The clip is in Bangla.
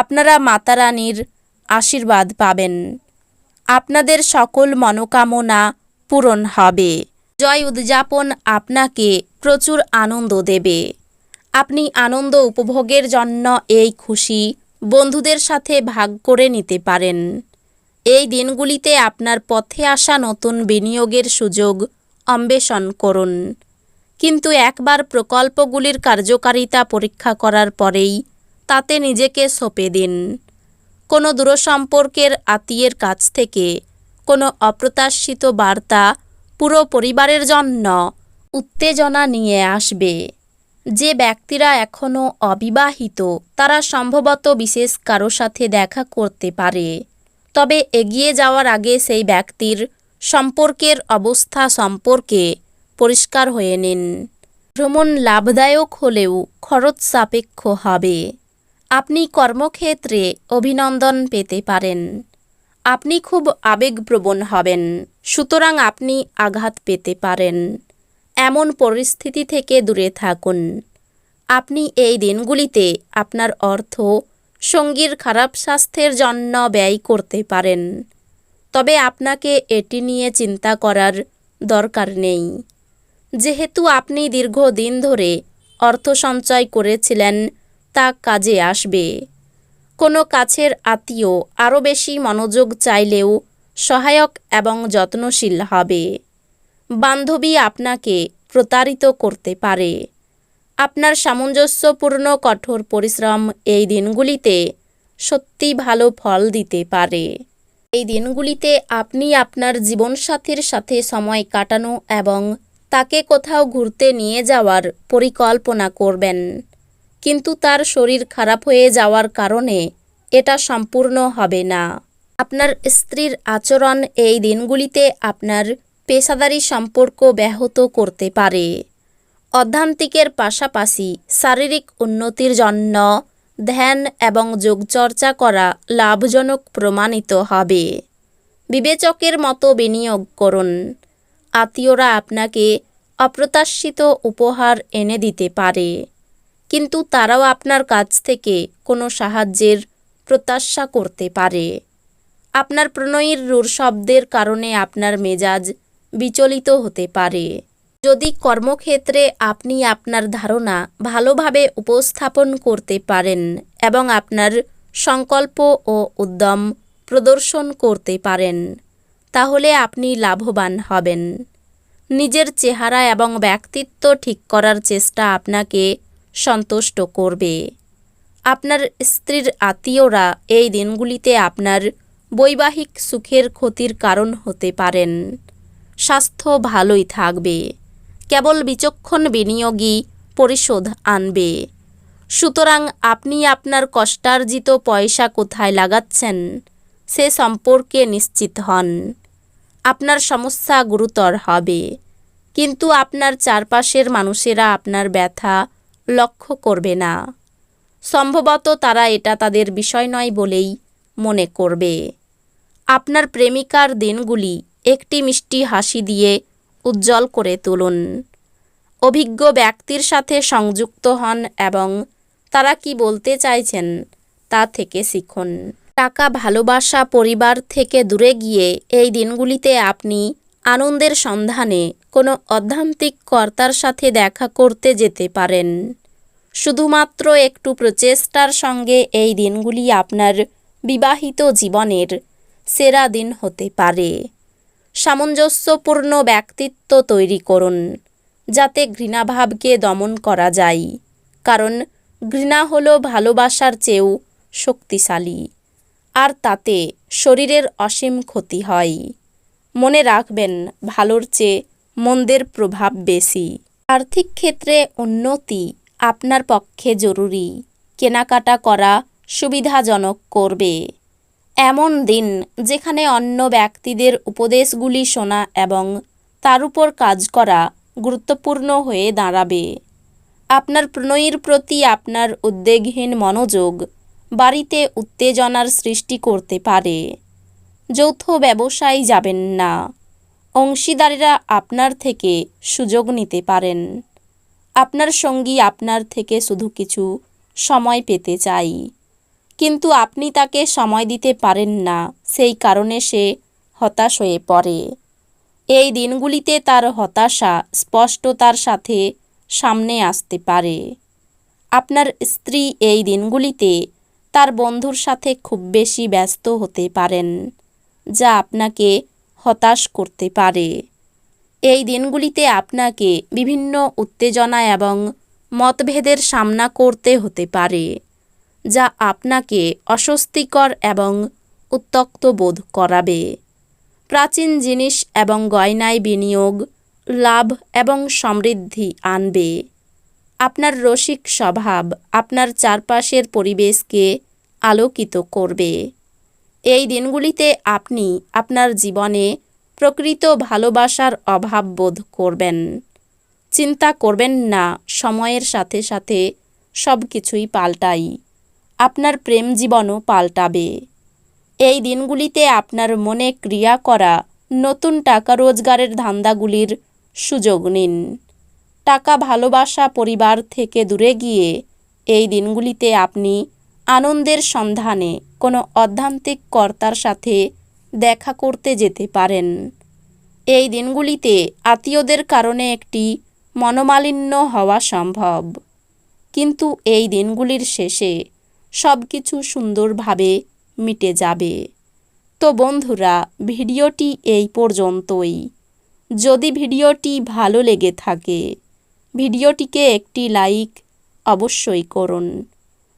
আপনারা মাতারানীর আশীর্বাদ পাবেন। আপনাদের সকল মনোকামনা পূরণ হবে। জয় উদযাপন আপনাকে প্রচুর আনন্দ দেবে। আপনি আনন্দ উপভোগের জন্য এই খুশি বন্ধুদের সাথে ভাগ করে নিতে পারেন। এই দিনগুলিতে আপনার পথে আসা নতুন বিনিয়োগের সুযোগ অন্বেষণ করুন। কিন্তু একবার প্রকল্পগুলির কার্যকারিতা পরীক্ষা করার পরেই তাতে নিজেকে সঁপে দিন। কোনো দূরসম্পর্কের আত্মীয়ের কাছ থেকে কোনো অপ্রত্যাশিত বার্তা পুরো পরিবারের জন্য উত্তেজনা নিয়ে আসবে। যে ব্যক্তিরা এখনও অবিবাহিত, তারা সম্ভবত বিশেষ কারও সাথে দেখা করতে পারে। তবে এগিয়ে যাওয়ার আগে সেই ব্যক্তির সম্পর্কের অবস্থা সম্পর্কে পরিষ্কার হয়ে নিন। ভ্রমণ লাভদায়ক হলেও খরচ সাপেক্ষ হবে। আপনি কর্মক্ষেত্রে অভিনন্দন পেতে পারেন। আপনি খুব আবেগপ্রবণ হবেন, সুতরাং আপনি আঘাত পেতে পারেন। এমন পরিস্থিতি থেকে দূরে থাকুন। আপনি এই দিনগুলিতে আপনার অর্থ, সঙ্গীর খারাপ স্বাস্থ্যের জন্য ব্যয় করতে পারেন। তবে আপনাকে এটি নিয়ে চিন্তা করার দরকার নেই। যেহেতু আপনি দীর্ঘদিন ধরে অর্থ সঞ্চয় করেছিলেন তা কাজে আসবে। কোনো কাছের আত্মীয় আরও বেশি মনোযোগ চাইলেও সহায়ক এবং যত্নশীল হবে। বান্ধবী আপনাকে প্রতারিত করতে পারে। আপনার সামঞ্জস্যপূর্ণ কঠোর পরিশ্রম এই দিনগুলিতে সত্যি ভালো ফল দিতে পারে। এই দিনগুলিতে আপনি আপনার জীবনসাথীর সাথে সময় কাটানো এবং তাকে কোথাও ঘুরতে নিয়ে যাওয়ার পরিকল্পনা করবেন। কিন্তু তার শরীর খারাপ হয়ে যাওয়ার কারণে এটা সম্পূর্ণ হবে না। আপনার স্ত্রীর আচরণ এই দিনগুলিতে আপনার পেশাদারি সম্পর্ক ব্যাহত করতে পারে। অধ্যান্তিকের পাশাপাশি শারীরিক উন্নতির জন্য ধ্যান এবং যোগচর্চা করা লাভজনক প্রমাণিত হবে। বিবেচকের মতো বিনিয়োগ করুন। আত্মীয়রা আপনাকে অপ্রত্যাশিত উপহার এনে দিতে পারে। কিন্তু তারাও আপনার কাছ থেকে কোনো সাহায্যের প্রত্যাশা করতে পারে। আপনার প্রণয়ীর রূঢ় শব্দের কারণে আপনার মেজাজ বিচলিত হতে পারে। যদি কর্মক্ষেত্রে আপনি আপনার ধারণা ভালোভাবে উপস্থাপন করতে পারেন এবং আপনার সংকল্প ও উদ্যম প্রদর্শন করতে পারেন, তাহলে আপনি লাভবান হবেন। নিজের চেহারা এবং ব্যক্তিত্ব ঠিক করার চেষ্টা আপনাকে সন্তুষ্ট করবে। আপনার স্ত্রীর আত্মীয়রা এই দিনগুলিতে আপনার বৈবাহিক সুখের ক্ষতির কারণ হতে পারেন। স্বাস্থ্য ভালোই থাকবে। কেবল বিচক্ষণ বিনিয়োগই পরিশোধ আনবে। সুতরাং আপনি আপনার কষ্টার্জিত পয়সা কোথায় লাগাচ্ছেন, সে সম্পর্কে নিশ্চিত হন। আপনার সমস্যা গুরুতর হবে। কিন্তু আপনার চারপাশের মানুষেরা আপনার ব্যথা লক্ষ্য করবে না। সম্ভবত তারা এটা তাদের বিষয় নয় বলেই মনে করবে। আপনার প্রেমিকার দিনগুলি একটি মিষ্টি হাসি দিয়ে উজ্জ্বল করে তুলুন। অভিজ্ঞ ব্যক্তির সাথে সংযুক্ত হন এবং তারা কি বলতে চাইছেন তা থেকে শিখুন। টাকা ভালোবাসা পরিবার থেকে দূরে গিয়ে এই দিনগুলিতে আপনি আনন্দের সন্ধানে কোনো অধ্যান্তিক কর্তার সাথে দেখা করতে যেতে পারেন। শুধুমাত্র একটু প্রচেষ্টার সঙ্গে এই দিনগুলি আপনার বিবাহিত জীবনের সেরা দিন হতে পারে। সামঞ্জস্যপূর্ণ ব্যক্তিত্ব তৈরি করুন, যাতে ঘৃণাভাবকে দমন করা যায়। কারণ ঘৃণা হলো ভালোবাসার চেয়েও শক্তিশালী, আর তাতে শরীরের অসীম ক্ষতি হয়। মনে রাখবেন, ভালোর চেয়ে মন্দের প্রভাব বেশি। আর্থিক ক্ষেত্রে উন্নতি আপনার পক্ষে জরুরি। কেনাকাটা করা সুবিধাজনক করবে। এমন দিন যেখানে অন্য ব্যক্তিদের উপদেশগুলি শোনা এবং তার উপর কাজ করা গুরুত্বপূর্ণ হয়ে দাঁড়াবে। আপনার প্রণয়ীর প্রতি আপনার উদ্বেগহীন মনোযোগ বাড়িতে উত্তেজনার সৃষ্টি করতে পারে। যৌথ ব্যবসায় যাবেন না। অংশীদারেরা আপনার থেকে সুযোগ নিতে পারেন। আপনার সঙ্গী আপনার থেকে শুধু কিছু সময় পেতে চাই। কিন্তু আপনি তাকে সময় দিতে পারেন না, সেই কারণে সে হতাশ হয়ে পড়ে। এই দিনগুলিতে তার হতাশা স্পষ্টতার সাথে সামনে আসতে পারে। আপনার স্ত্রী এই দিনগুলিতে তার বন্ধুর সাথে খুব বেশি ব্যস্ত হতে পারেন, যা আপনাকে হতাশ করতে পারে। এই দিনগুলিতে আপনাকে বিভিন্ন উত্তেজনা এবং মতভেদের সামনা করতে হতে পারে, যা আপনাকে অস্বস্তিকর এবং উত্তক্ত বোধ করাবে। প্রাচীন জিনিস এবং গয়নায় বিনিয়োগ, লাভ এবং সমৃদ্ধি আনবে। আপনার রসিক স্বভাব আপনার চারপাশের পরিবেশকে আলোকিত করবে। এই দিনগুলিতে আপনি আপনার জীবনে প্রকৃত ভালোবাসার অভাব বোধ করবেন। চিন্তা করবেন না, সময়ের সাথে সাথে সব কিছুই পাল্টাই। আপনার প্রেম জীবনও পাল্টাবে। এই দিনগুলিতে আপনার মনে ক্রিয়া করা নতুন টাকা রোজগারের ধান্দাগুলির সুযোগ নিন। টাকা ভালোবাসা পরিবার থেকে দূরে গিয়ে এই দিনগুলিতে আপনি আনন্দের সন্ধানে কোনো অধ্যান্তিক কর্তার সাথে দেখা করতে যেতে পারেন। এই দিনগুলিতে আত্মীয়দের কারণে একটি মনোমালিন্য হওয়া সম্ভব। কিন্তু এই দিনগুলির শেষে সব কিছু সুন্দরভাবে মিটে যাবে। তো বন্ধুরা, ভিডিওটি এই পর্যন্তই। যদি ভিডিওটি ভালো লেগে থাকে, ভিডিওটিকে একটি লাইক অবশ্যই করুন।